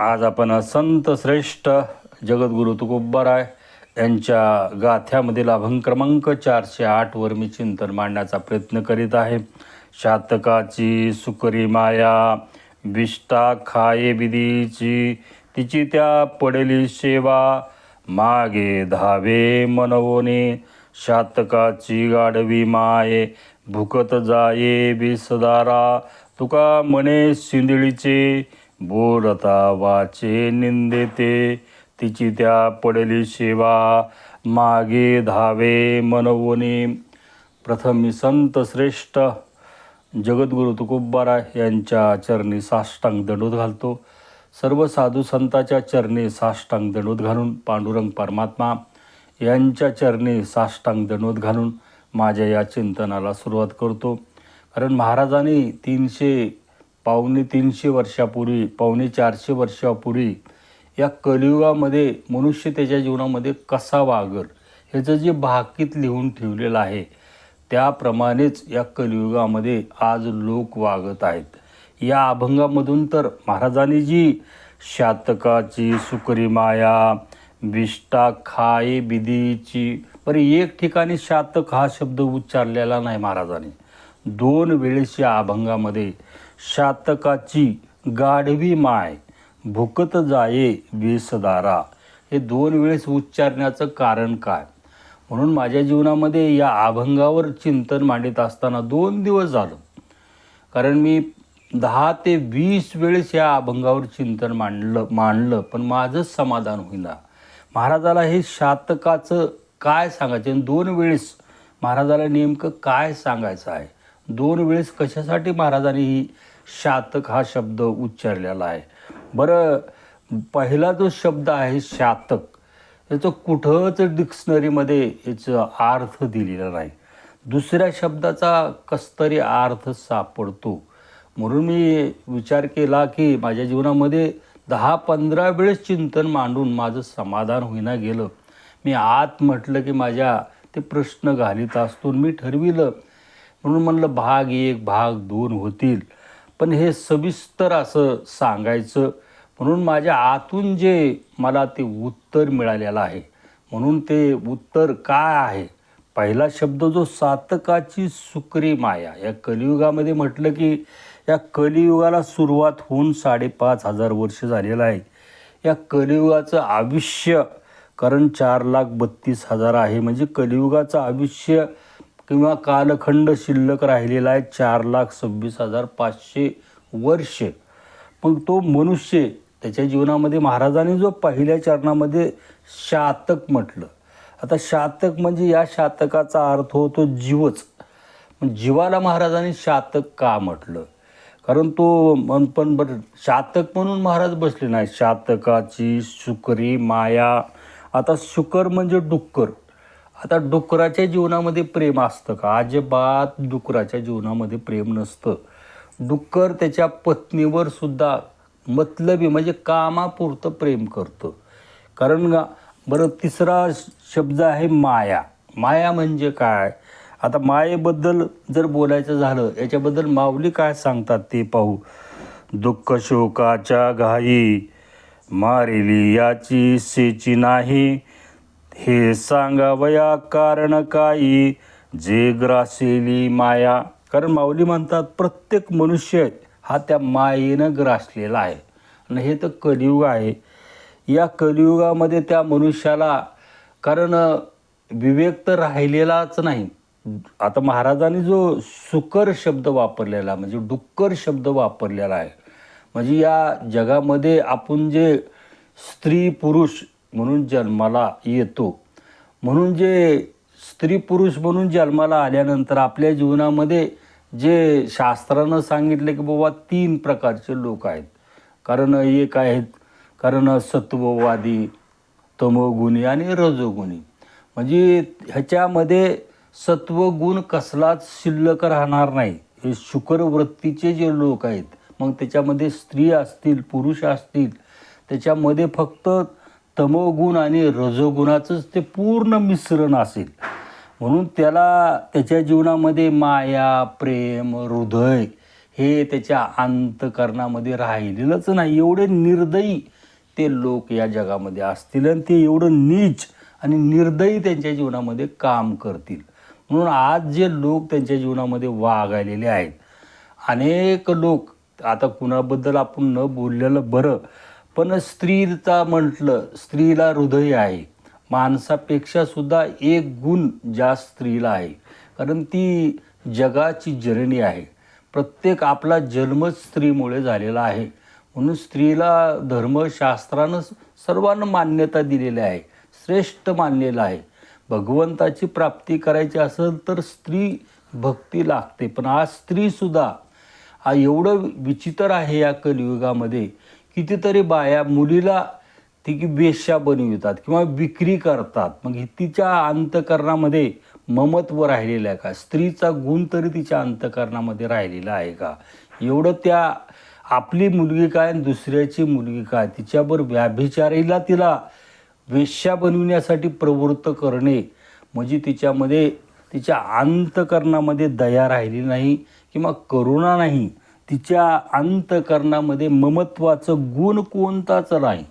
आज आपण संत श्रेष्ठ जगद्गुरु तुकोबाराय यांच्या गाथ्यामधील अभंग क्रमांक चारशे आठवर मी चिंतन मांडण्याचा प्रयत्न करीत आहे. शातकाची सुकरी माया विष्टा खाये बिदीची तिची त्या पडली सेवा मागे धावे मनवोने. शातकाची गाडवी माये भुकत जाये बिसदारा तुका मने सिंदळीचे बोलता वाचे निंदेते. तिची त्या पडली सेवा मागे धावे मनवोनी प्रथम संत श्रेष्ठ. जगद्गुरु तुकोबारा यांच्या चरणी साष्टांग दंडोत घालतो. सर्व साधू संताच्या चरणी साष्टांग दंडोत घालून पांडुरंग परमात्मा यांच्या चरणी साष्टांग दंडोत घालून माझ्या या चिंतनाला सुरुवात करतो. कारण महाराजांनी तीनशे पावणे तीनशे वर्षापूर्वी पावणे चारशे वर्षापूर्वी या कलियुगामध्ये मनुष्य त्याच्या जीवनामध्ये कसा वागर ह्याचं जे भाकीत लिहून ठेवलेलं आहे त्याप्रमाणेच या कलियुगामध्ये आज लोक वागत आहेत. या अभंगामधून तर महाराजांनी जी शातकाची सुकरी माया विष्टा खाये बिदीची बरं एक ठिकाणी शातक हा शब्द उच्चारलेला नाही महाराजांनी. दोन वेळेस या अभंगामध्ये शातकाची गाढवी माय भुकत जाये वेसदारा हे दोन वेळेस उच्चारण्याचं कारण काय? म्हणून माझ्या जीवनामध्ये या अभंगावर चिंतन मांडित असताना दोन दिवस झालं. कारण मी दहा ते वीस वेळेस या अभंगावर चिंतन मांडलं मांडलं पण माझंच समाधान होईना. महाराजाला हे शातकाचं काय सांगायचं? आणि दोन वेळेस महाराजाला नेमकं काय सांगायचं आहे? दोन वेळेस कशासाठी महाराजांनी ही शातक हा शब्द उच्चारलेला आहे. बरं पहिला जो शब्द आहे शातक याचं कुठंच डिक्शनरीमध्ये याचं अर्थ दिलेला नाही. दुसऱ्या शब्दाचा कसतरी अर्थ सापडतो. म्हणून मी विचार केला की माझ्या जीवनामध्ये दहा पंधरा वेळेस चिंतन मांडून माझं समाधान होईना गेलं. मी आत म्हटलं की माझ्या ते प्रश्न घालीत असतो मी ठरविलं. म्हणून म्हणलं भाग एक भाग दोन होतील. पण हे सविस्तर असं सांगायचं म्हणून माझ्या आतून जे मला ते उत्तर मिळालेलं आहे म्हणून ते उत्तर काय आहे? पहिला शब्द जो सातकाची सुकरी माया. या कलियुगामध्ये म्हटलं की या कलियुगाला सुरुवात होऊन साडेपाच हजार वर्ष झालेलं आहे. या कलियुगाचं आयुष्य कारण चार लाख बत्तीस हजार आहे म्हणजे कलियुगाचं आयुष्य किंवा कालखंड शिल्लक राहिलेला आहे चार लाख सव्वीस हजार पाचशे वर्ष. मग तो मनुष्य त्याच्या जीवनामध्ये महाराजांनी जो पहिल्या चरणामध्ये शातक म्हटलं. आता शातक म्हणजे या शातकाचा अर्थ होतो जीवच. पण जीवाला महाराजांनी शातक का म्हटलं? कारण तो मन पण बरं शातक म्हणून महाराज बसले नाही शातकाची शुकरी माया. आता शुकर म्हणजे डुक्कर. आता डुकराच्या जीवनामध्ये प्रेम असतं का? अजिबात डुकराच्या जीवनामध्ये प्रेम नसतं. डुक्कर त्याच्या पत्नीवर सुद्धा मतलबी म्हणजे कामापुरतं प्रेम करतं. कारण बरं तिसरा शब्द आहे माया. माया म्हणजे काय? आता मायेबद्दल जर बोलायचं झालं याच्याबद्दल माऊली काय सांगतात ते पाहू. दुःख शोकाच्या घाई मारिली याची सेची नाही. हे सांगावया कारण काही जे ग्रासेली माया. कारण माऊली म्हणतात प्रत्येक मनुष्य हा त्या मायेनं ग्रासलेला आहे. आणि हे तर कलियुग आहे. या कलियुगामध्ये त्या मनुष्याला कारण विवेक तर राहिलेलाच नाही. आता महाराजांनी जो सुकर शब्द वापरलेला म्हणजे डुक्कर शब्द वापरलेला आहे. म्हणजे या जगामध्ये आपण जे स्त्री पुरुष म्हणून जन्माला येतो. म्हणून जे स्त्री पुरुष म्हणून जन्माला आल्यानंतर आपल्या जीवनामध्ये जे शास्त्रानं सांगितलं की बाबा तीन प्रकारचे लोक आहेत. कारण एक आहेत कारण सत्ववादी तमोगुणी आणि रजोगुणी. म्हणजे ह्याच्यामध्ये सत्वगुण कसलाच शिल्लक राहणार नाही. हे शुक्रवृत्तीचे जे लोक आहेत मग त्याच्यामध्ये स्त्री असतील पुरुष असतील त्याच्यामध्ये फक्त तमोगुण आणि रजोगुणाचंच ते पूर्ण मिश्रण असेल. म्हणून त्याला त्याच्या जीवनामध्ये माया प्रेम हृदय हे त्याच्या अंतकरणामध्ये राहिलेलंच नाही. एवढे निर्दयी ते लोक या जगामध्ये असतील आणि ते एवढं नीच आणि निर्दयी त्यांच्या जीवनामध्ये काम करतील. म्हणून आज जे लोक त्यांच्या जीवनामध्ये वागायलेले आहेत अनेक लोक आता कुणाबद्दल आपण न बोललेलं बरं पण स्त्रीचा म्हटलं स्त्रीला हृदय आहे. माणसापेक्षा सुद्धा एक गुण ज्या स्त्रीला आहे. कारण ती जगाची जननी आहे. प्रत्येक आपला जन्मच स्त्रीमुळे झालेला आहे. म्हणून स्त्रीला धर्मशास्त्रानं सर्वांना मान्यता दिलेली आहे. श्रेष्ठ मानलेलं आहे. भगवंताची प्राप्ती करायची असेल तर स्त्री भक्ती लागते. पण आज स्त्रीसुद्धा हा एवढं विचित्र आहे या कलियुगामध्ये कितीतरी बाया मुलीला ती की वेश्या बनवितात किंवा विक्री करतात. मग हे तिच्या अंतकरणामध्ये ममत्व राहिलेलं आहे का? स्त्रीचा गुण तरी तिच्या अंतकरणामध्ये राहिलेला आहे का? एवढं त्या आपली मुलगी काय आणि दुसऱ्याची मुलगी काय? तिच्यावर व्याभिचारीला तिला वेश्या बनविण्यासाठी प्रवृत्त करणे म्हणजे तिच्यामध्ये तिच्या अंतकरणामध्ये दया राहिली नाही किंवा करुणा नाही. तिच्या अंतकरणामध्ये ममत्वाचं गुण कोणताच नाही.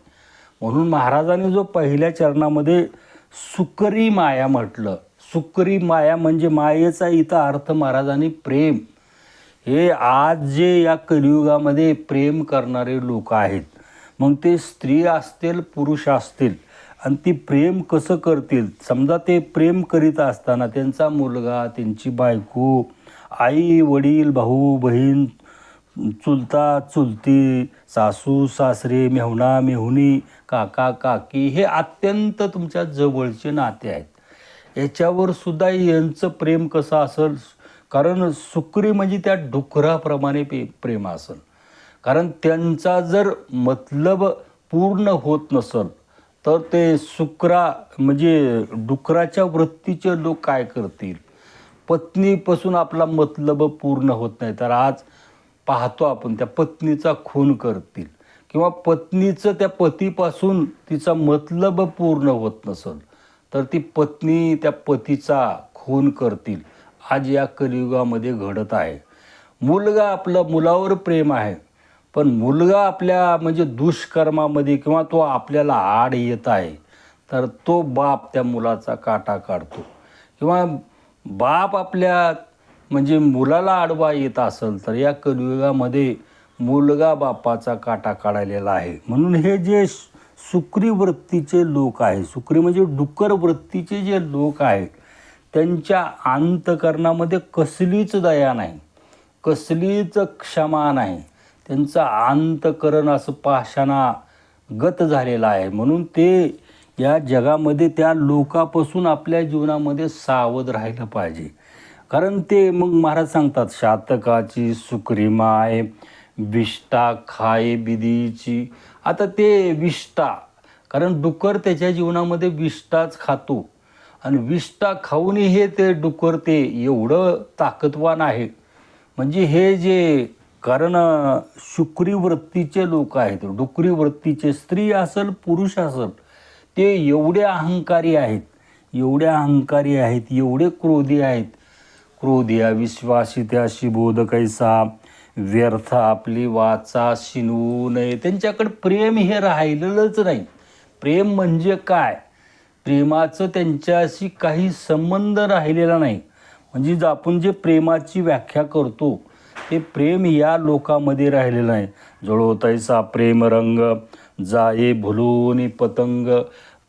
म्हणून महाराजांनी जो पहिल्या चरणामध्ये सुकरी माया म्हटलं सुकरी माया म्हणजे मायेचा इथं अर्थ महाराजांनी प्रेम. हे आज जे या कलियुगामध्ये प्रेम करणारे लोक आहेत मग ते स्त्री असतील पुरुष असतील आणि ती प्रेम कसं करतील? समजा ते प्रेम करीत असताना त्यांचा मुलगा त्यांची बायको आई वडील भाऊ बहीण चुलता चुलती सासू सासरे मेहुणा मेहुणी काका काकी हे अत्यंत तुमच्या जवळचे नाते आहेत. याच्यावर सुद्धा यांचं प्रेम कसं असेल? कारण सुकरी म्हणजे त्या डुकराप्रमाणे पे प्रेम असेल. कारण त्यांचा जर मतलब पूर्ण होत नसेल तर ते सुकरा म्हणजे डुकराच्या वृत्तीचे लोक काय करतील? पत्नीपासून आपला मतलब पूर्ण होत नाही. तर आज पाहतो आपण त्या पत्नीचा खून करतील. किंवा पत्नीचं त्या पतीपासून तिचा मतलब पूर्ण होत नसेल तर ती पत्नी त्या पतीचा खून करतील. आज या कलियुगामध्ये घडत आहे. मुलगा आपलं मुलावर प्रेम आहे पण मुलगा आपल्या म्हणजे दुष्कर्मामध्ये किंवा तो आपल्याला आड येत आहे तर तो बाप त्या मुलाचा काटा काढतो. किंवा बाप आपल्या म्हणजे मुलाला आडवा येत असेल तर या कलियुगामध्ये मुलगा बापाचा काटा काढलेला आहे. म्हणून हे जे सुक्री वृत्तीचे लोक आहे सुक्री म्हणजे डुक्कर वृत्तीचे जे लोक आहेत त्यांच्या अंतकरणामध्ये कसलीच दया नाही कसलीच क्षमा नाही. त्यांचं अंतकरण असं पाषाणा गत झालेलं आहे. म्हणून ते या जगामध्ये त्या लोकापासून आपल्या जीवनामध्ये सावध राहिलं पाहिजे. कारण ते मग महाराज सांगतात शातकाची सुकरीमाय विष्टा खाय बिदीची. आता ते विष्टा कारण डुक्कर त्याच्या जीवनामध्ये विष्टाच खातो. आणि विष्टा खाऊनही हे ते डुक्कर ते एवढं ताकदवान आहे. म्हणजे हे जे कारण शुक्री वृत्तीचे लोक आहेत डुकरी वृत्तीचे स्त्री असेल पुरुष असेल ते एवढे अहंकारी आहेत एवढे अहंकारी आहेत एवढे क्रोधी आहेत क्रोधिया विश्वासित्याशी बोध कैसा व्यर्थ आपली वाचा शिनवू नये. त्यांच्याकडे प्रेम हे राहिलेलंच नाही. प्रेम म्हणजे काय? प्रेमाचं त्यांच्याशी काही संबंध राहिलेला नाही. म्हणजे आपण जे प्रेमाची व्याख्या करतो ते प्रेम या लोकामध्ये राहिलेलं नाही. जळवतायचा प्रेम रंग जाये भुलून पतंग.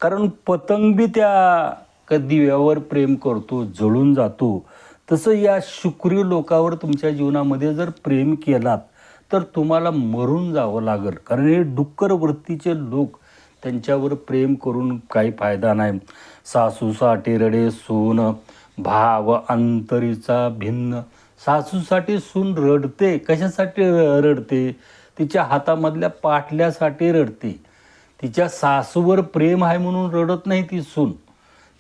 कारण पतंग बी त्या क- दिव्यावर प्रेम करतो जळून जातो. तसं या शुक्री लोकावर तुमच्या जीवनामध्ये जर प्रेम केलात तर तुम्हाला मरून जावं लागेल. कारण हे डुक्कर वृत्तीचे लोक त्यांच्यावर प्रेम करून काही फायदा नाही. सासूसाठी रडे सून भाव अंतरीचा भिन्न. सासूसाठी सून रडते कशासाठी र- रडते? तिच्या हातामधल्या पाटल्यासाठी रडते. तिच्या सासूवर प्रेम आहे म्हणून रडत नाही ती सून.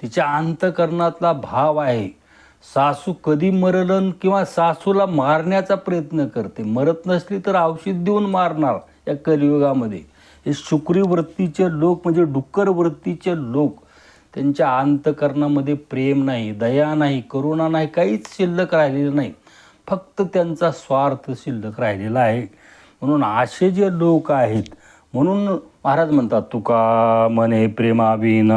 तिच्या अंतकरणातला भाव आहे. सासू कधी मरलन किंवा सासूला मारण्याचा प्रयत्न करते. मरत नसली तर औषध देऊन मारणार या कलियुगामध्ये. हे शुक्री वृत्तीचे लोक म्हणजे डुक्कर वृत्तीचे लोक. त्यांच्या अंतकरणामध्ये प्रेम नाही दया नाही करुणा नाही काहीच शिल्लक राहिलेलं नाही. फक्त त्यांचा स्वार्थ शिल्लक राहिलेला आहे. म्हणून असे जे लोक आहेत म्हणून महाराज म्हणतात तुका मने प्रेमाविन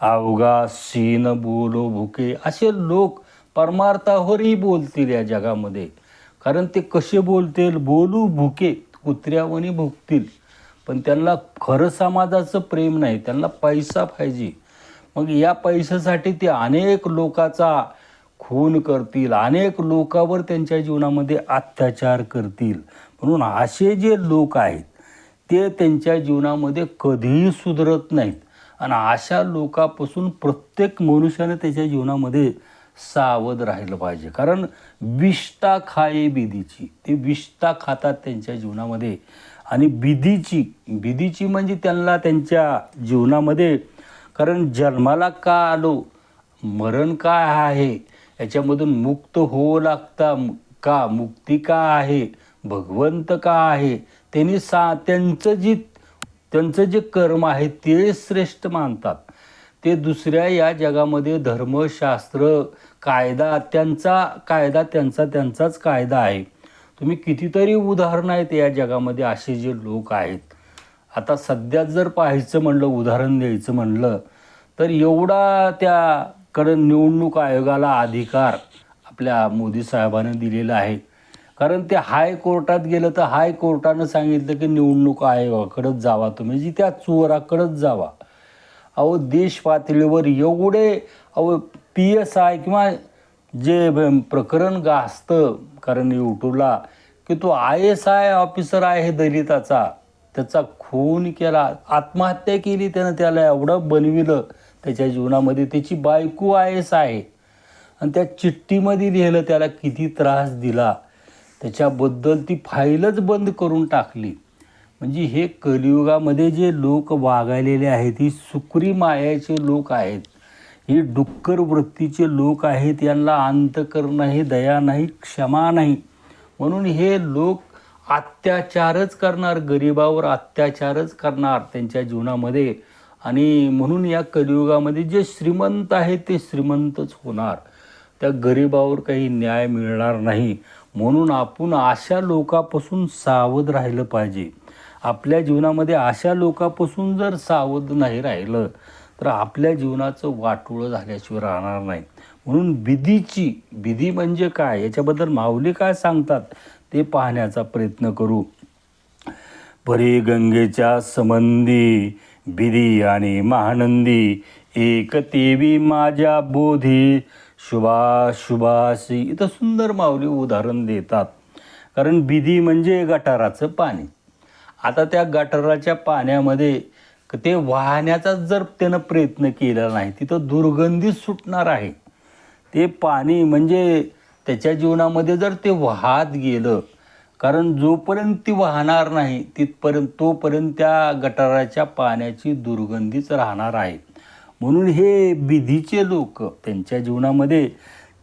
अवघा सीन बोलो भुके. असे लोक परमार्थावरही बोलतील या जगामध्ये. कारण ते कसे बोलतील? बोलू भुके कुत्र्यावणी भुकतील. पण त्यांना खरं समाजाचं प्रेम नाही त्यांना पैसा पाहिजे. मग या पैशासाठी ते अनेक लोकाचा खून करतील अनेक लोकावर त्यांच्या जीवनामध्ये अत्याचार करतील. म्हणून असे जे लोक आहेत ते त्यांच्या जीवनामध्ये कधीही सुधरत नाहीत. आणि अशा लोकापासून प्रत्येक मनुष्याने त्याच्या जीवनामध्ये सावध राहिलं पाहिजे. कारण विष्ठा खाये बिदीची ते विष्ठा खातात त्यांच्या जीवनामध्ये. आणि बिदीची बिदीची म्हणजे त्यांना त्यांच्या जीवनामध्ये कारण जन्माला का आलो? मरण काय आहे? याच्यामधून मुक्त होऊ लागता का? मुक्ती का आहे? भगवंत का आहे? त्यांनी सा त्यांचं जी त्यांचं जे कर्म आहे ते श्रेष्ठ मानतात. ते दुसऱ्या या जगामध्ये धर्मशास्त्र कायदा त्यांचा कायदा त्यांचा त्यांचाच कायदा आहे. तुम्ही कितीतरी उदाहरणं आहेत या जगामध्ये असे जे लोक आहेत. आता सध्याच जर पाहायचं म्हणलं उदाहरण द्यायचं म्हणलं तर एवढा त्याकडं निवडणूक आयोगाला अधिकार आपल्या मोदी साहेबांनी दिलेला आहे. कारण ते हायकोर्टात गेलं तर हायकोर्टानं सांगितलं की निवडणूक आयोगाकडंच जावा तुम्ही जी त्या चोराकडंच जावा. अहो देश पातळीवर एवढे अहो पी एस आय किंवा जे प्रकरण गाजतं कारण यूट्यूबला की तो आय एस आय ऑफिसर आहे दलिताचा त्याचा खून केला आत्महत्या केली त्यानं त्याला एवढं बनविलं त्याच्या जीवनामध्ये त्याची बायको आय एस आहे आणि त्या चिठ्ठीमध्ये लिहिलं त्याला किती त्रास दिला. त्याच्याबद्दल ती फाईलच बंद करून टाकली. म्हणजे हे कलियुगामध्ये जे लोक वागायलेले आहेत ही सुकरी मायाचे लोक आहेत ही डुक्कर वृत्तीचे लोक आहेत यांना अंतकरण नाही दया नाही क्षमा नाही. म्हणून हे लोक अत्याचारच करणार गरिबावर अत्याचारच करणार त्यांच्या जीवनामध्ये. आणि म्हणून या कलियुगामध्ये जे श्रीमंत आहेत ते श्रीमंतच होणार. त्या गरिबावर काही न्याय मिळणार नाही. म्हणून आपण अशा लोकापासून सावध राहिलं पाहिजे. आपल्या जीवनामध्ये अशा लोकापासून जर सावध नाही राहिलं तर आपल्या जीवनाचं वाटोळं झाल्याशिवाय राहणार नाही. म्हणून विधीची विधी म्हणजे काय? याच्याबद्दल माऊली काय सांगतात? ते पाहण्याचा प्रयत्न करू. परी गंगेच्या संबंधी बिदी आणि महानंदी एक तेवी माझ्या बोधी शुभा शुभासी इथं सुंदर माऊली उदाहरण देतात. कारण बिधी म्हणजे गटाराचं पाणी. आता त्या गटाराच्या पाण्यामध्ये ते वाहण्याचा जर त्यानं प्रयत्न केला नाही तिथं दुर्गंधी सुटणार आहे. ते पाणी म्हणजे त्याच्या जीवनामध्ये जर ते वाहत गेलं कारण जोपर्यंत ती वाहणार नाही तिथपर्यंत तोपर्यंत त्या गटाराच्या पाण्याची दुर्गंधीच राहणार आहे. म्हणून हे विधीचे लोक त्यांच्या जीवनामध्ये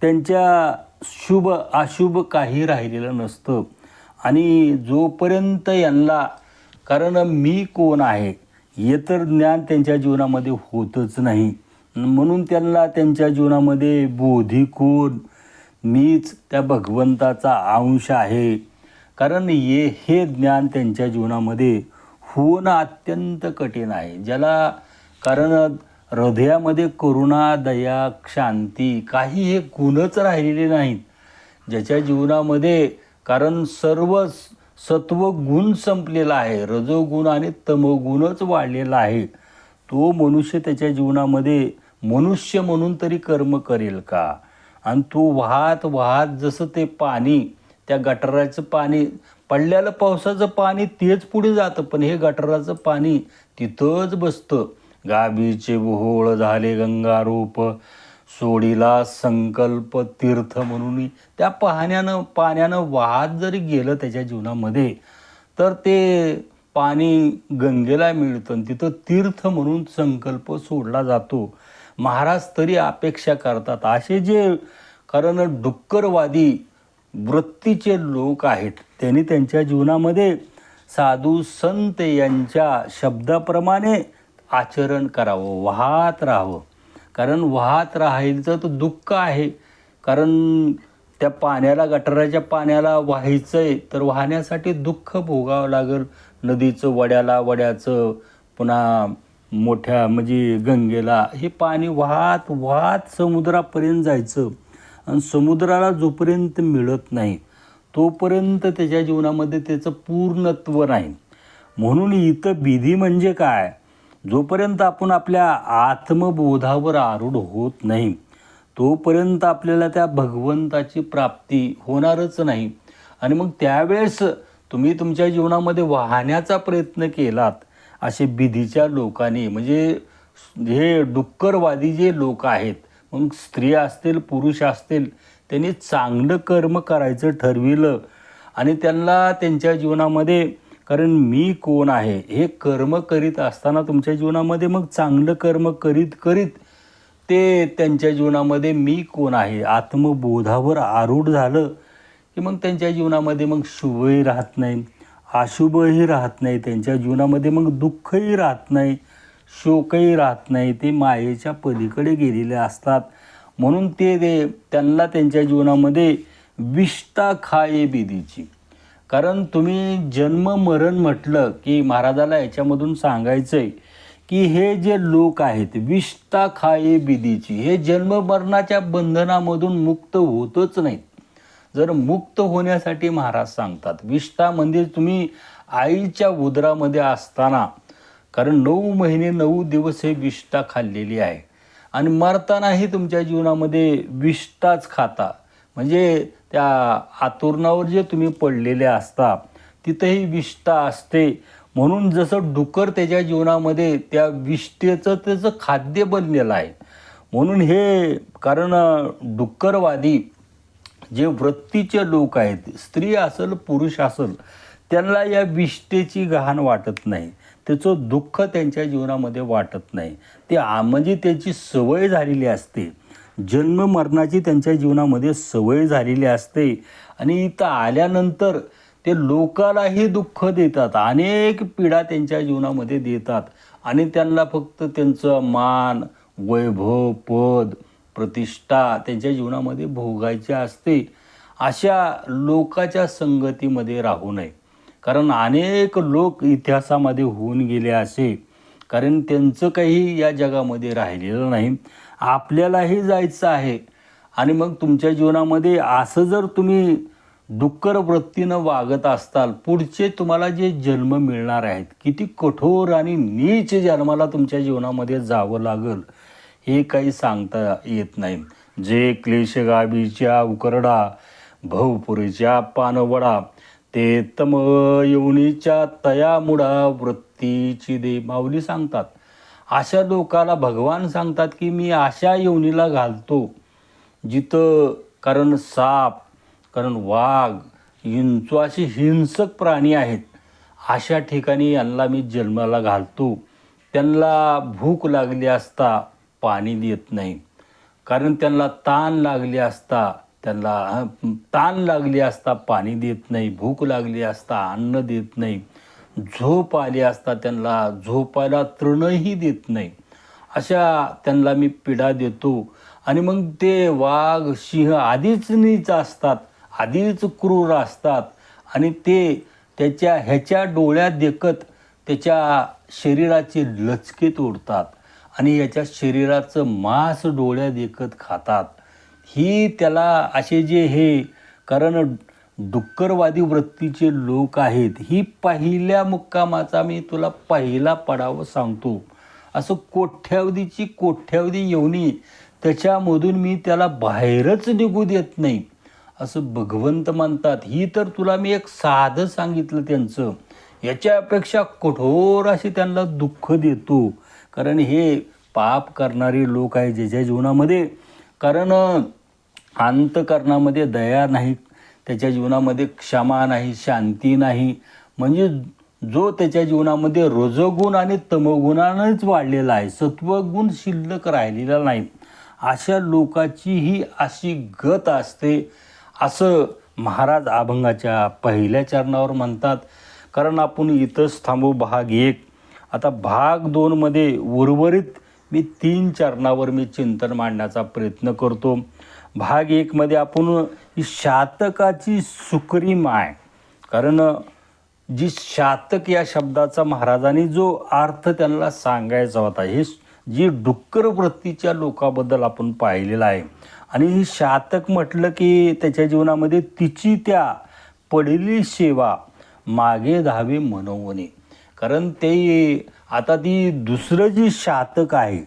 त्यांच्या शुभ अशुभ काही राहिलेलं नसतं. आणि जोपर्यंत यांना कारण मी कोण आहे हे तर ज्ञान त्यांच्या जीवनामध्ये होतच नाही. म्हणून त्यांना त्यांच्या जीवनामध्ये बोधी कोण? मीच त्या भगवंताचा अंश आहे. कारण ये हे ज्ञान त्यांच्या जीवनामध्ये होणं अत्यंत कठीण आहे. ज्याला कारण हृदयामध्ये करुणा दया शांती काही हे गुणच राहिलेले नाहीत. ज्याच्या जीवनामध्ये कारण सर्व सत्व गुण संपलेला आहे. रजोगुण आणि तमोगुणच वाढलेला आहे. तो मनुष्य त्याच्या जीवनामध्ये मनुष्य म्हणून तरी कर्म करेल का? आणि तो वाहत वाहत जसं ते पाणी त्या गटाराचं पाणी पडलेलं पावसाचं पाणी तेच पुढे जातं पण हे गटाराचं पाणी तिथंच बसतं. गाबीचे बोहोळ झाले गंगारूप. सोडीला संकल्प तीर्थ म्हणून त्या पाहण्यानं पाण्यानं वाहत जरी गेलं त्याच्या जीवनामध्ये तर ते पाणी गंगेला मिळतं आणि तिथं तीर्थ म्हणून संकल्प सोडला जातो. महाराज तरी अपेक्षा करतात. असे जे कारण डुक्करवादी वृत्तीचे लोक आहेत त्यांनी त्यांच्या जीवनामध्ये साधू संत यांच्या शब्दाप्रमाणे आचरण करावं वाहत राहावं. कारण वाहत राहायचं तर दुःख आहे. कारण त्या पाण्याला गटाराच्या पाण्याला व्हायचंय तर वाहण्यासाठी दुःख भोगावं लागेल. नदीचं वड्याला वड्याचं पुन्हा मोठ्या म्हणजे गंगेला हे पाणी वाहत वाहत समुद्रापर्यंत जायचं. आणि समुद्राला जोपर्यंत मिळत नाही तोपर्यंत त्याच्या जीवनामध्ये त्याचं पूर्णत्व नाही. म्हणून इथं विधी म्हणजे काय? जोपर्यंत आपण आपल्या आत्मबोधावर आरूढ होत नाही तोपर्यंत आपल्याला त्या भगवंताची प्राप्ती होणारच नाही. आणि मग त्यावेळेस तुम्ही तुमच्या जीवनामध्ये वाहण्याचा प्रयत्न केलात असे बिधीच्या लोकांनी म्हणजे हे डुक्करवादी जे लोक आहेत मग स्त्री असतील पुरुष असतील त्यांनी चांगलं कर्म करायचं ठरविलं. आणि त्यांना त्यांच्या जीवनामध्ये कारण मी कोण आहे हे कर्म करीत असताना तुमच्या जीवनामध्ये मग चांगलं कर्म करीत करीत ते त्यांच्या जीवनामध्ये मी कोण आहे? आत्मबोधावर आरूढ झालं की मग त्यांच्या जीवनामध्ये मग शुभही राहत नाही अशुभही राहत नाही. त्यांच्या जीवनामध्ये मग दुःखही राहत नाही शोकही राहत नाही. ते मायेच्या पलीकडे गेलेले असतात. म्हणून ते दे त्यांना त्यांच्या जीवनामध्ये विष्टा खाये बिदीची. कारण तुम्ही जन्म मरण म्हटलं की महाराजाला याच्यामधून सांगायचं आहे की हे जे लोक आहेत विष्ठा खाये बिदीची हे जन्म मरणाच्या बंधनामधून मुक्त होतच नाहीत. जर मुक्त होण्यासाठी महाराज सांगतात विष्ठा म्हणजे तुम्ही आईच्या उदरामध्ये असताना कारण नऊ महिने नऊ दिवस हे विष्ठा खाल्लेली आहे. आणि मरतानाही तुमच्या जीवनामध्ये विष्ठाच खाता. म्हणजे त्या आतुरणावर जे तुम्ही पडलेले असता तिथंही विष्ठा असते. म्हणून जसं डुकर त्याच्या जीवनामध्ये त्या विष्ठेचं त्याचं खाद्य बनलेलं आहे. म्हणून हे कारण डुक्करवादी जे वृत्तीचे लोक आहेत स्त्री असेल पुरुष असेल त्यांना या विष्ठेची घाण वाटत नाही. त्याचं दुःख त्यांच्या जीवनामध्ये वाटत नाही. ते म्हणजे त्याची सवय झालेली असते. जन्म मरणाची त्यांच्या जीवनामध्ये सवय झालेली असते. आणि इथं आल्यानंतर ते लोकालाही दुःख देतात. अनेक पीडा त्यांच्या जीवनामध्ये देतात. आणि त्यांना फक्त त्यांचं मान वैभव पद प्रतिष्ठा त्यांच्या जीवनामध्ये भोगायची असते. अशा लोकाच्या संगतीमध्ये राहू नये. कारण अनेक लोक इतिहासामध्ये होऊन गेले असे. कारण त्यांचं काही या जगामध्ये राहिलेलं नाही. आपल्यालाही जायचं आहे. आणि मग तुमच्या जीवनामध्ये असं जर तुम्ही डुक्कर वृत्तीनं वागत असताल पुढचे तुम्हाला जे जन्म मिळणार आहेत किती कठोर आणि नीच जन्माला तुमच्या जीवनामध्ये जावं लागल हे काही सांगता येत नाही. जे क्लेश गाबीच्या उकरडा भवपुरीच्या पानवडा ते तम येवणीच्या तयामुडा वृत्तीची दे माऊली सांगतात. अशा लोकाला भगवान सांगतात की मी अशा योनीला घालतो जिथं कारण साप कारण वाघ हिंचू असे हिंसक प्राणी आहेत. अशा ठिकाणी यांना मी जन्माला घालतो. त्यांना भूक लागली असता पाणी देत नाही. कारण त्यांना ताण लागली असता त्यांना ताण लागली असता पाणी देत नाही भूक लागली असता अन्न देत नाही. झोप आली असता त्यांना झोपायला तृणही देत नाही. अशा त्यांना मी पिढा देतो. आणि मग ते वाघ सिंह आधीच नीच असतात आधीच क्रूर असतात. आणि ते त्याच्या ह्याच्या डोळ्यात देखत त्याच्या शरीराचे लचके तोडतात. आणि याच्या शरीराचं मांस डोळ्यात देखत खातात. ही त्याला असे जे हे कारण डुक्करवादी वृत्तीचे लोक आहेत. ही पहिल्या मुक्कामाचा मी तुला पहिला पडाव सांगतो. असं कोठ्यावधीची कोठ्यावधी येऊनही त्याच्यामधून मी त्याला बाहेरच निघू देत नाही. असं भगवंत मानतात ही तर तुला मी एक साधं सांगितलं त्यांचं. याच्यापेक्षा कठोर असे त्यांना दुःख देतो. कारण हे पाप करणारे लोक आहे ज्याच्या जीवनामध्ये. कारण अंतकरणामध्ये दया नाही त्याच्या जीवनामध्ये क्षमा नाही शांती नाही. म्हणजे जो त्याच्या जीवनामध्ये रजोगुण आणि तमगुणानेच वाढलेला आहे सत्वगुण शिल्लक राहिलेला नाही अशा लोकाची ही अशी गत असते असं महाराज अभंगाच्या पहिल्या चरणावर म्हणतात. कारण आपण इथंच थांबू भाग एक. आता भाग दोनमध्ये उर्वरित मी तीन चरणावर मी चिंतन मांडण्याचा प्रयत्न करतो. भाग एकमध्ये आपण ही शातकाची सुकरी माय. कारण जी शातक या शब्दाचा महाराजांनी जो अर्थ त्यांना सांगायचा होता हे जी डुक्कर वृत्तीच्या लोकाबद्दल आपण पाहिलेलं आहे. आणि ही शातक म्हटलं की त्याच्या जीवनामध्ये तिची त्या पडलेली सेवा मागे धावे मनवणे. कारण ते आता ती दुसरं जी शातक आहे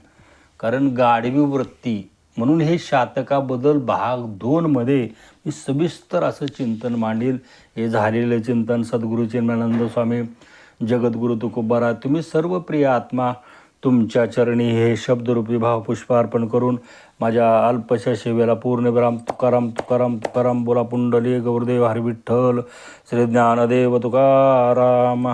कारण गाडवी वृत्ती म्हणून हे शातकाबद्दल भाग दोनमध्ये मी सविस्तर असं चिंतन मांडील. हे झालेलं चिंतन सद्गुरू चिन्मानंद स्वामी जगद्गुरु तुकोबारा तुम्ही सर्व प्रिय आत्मा तुमच्या चरणी हे शब्दरूपी भावपुष्प अर्पण करून माझ्या अल्पशा सेवेला पूर्णविराम तुकाराम तुकाराम तुकाराम बोला पुंडली गौरदेव हरविठ्ठल श्री ज्ञानदेव तुकाराम.